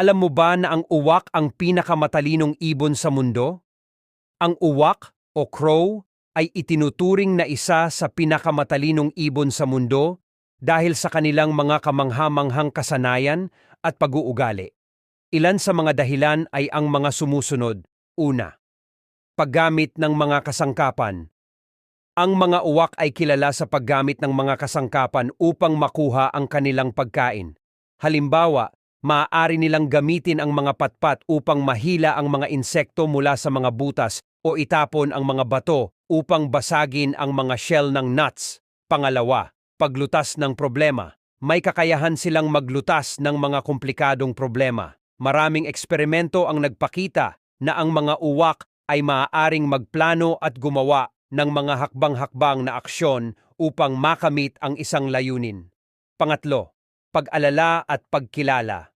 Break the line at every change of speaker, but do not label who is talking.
Alam mo ba na ang uwak ang pinakamatalinong ibon sa mundo? Ang uwak o crow ay itinuturing na isa sa pinakamatalinong ibon sa mundo dahil sa kanilang mga kamanghamanghang kasanayan at pag-uugali. Ilan sa mga dahilan ay ang mga sumusunod. Una, paggamit ng mga kasangkapan. Ang mga uwak ay kilala sa paggamit ng mga kasangkapan upang makuha ang kanilang pagkain. Halimbawa, maaari nilang gamitin ang mga patpat upang mahila ang mga insekto mula sa mga butas o itapon ang mga bato upang basagin ang mga shell ng nuts. Pangalawa, paglutas ng problema. May kakayahan silang maglutas ng mga komplikadong problema. Maraming eksperimento ang nagpakita na ang mga uwak ay maaaring magplano at gumawa ng mga hakbang-hakbang na aksyon upang makamit ang isang layunin. Pangatlo, pag-alala at pagkilala.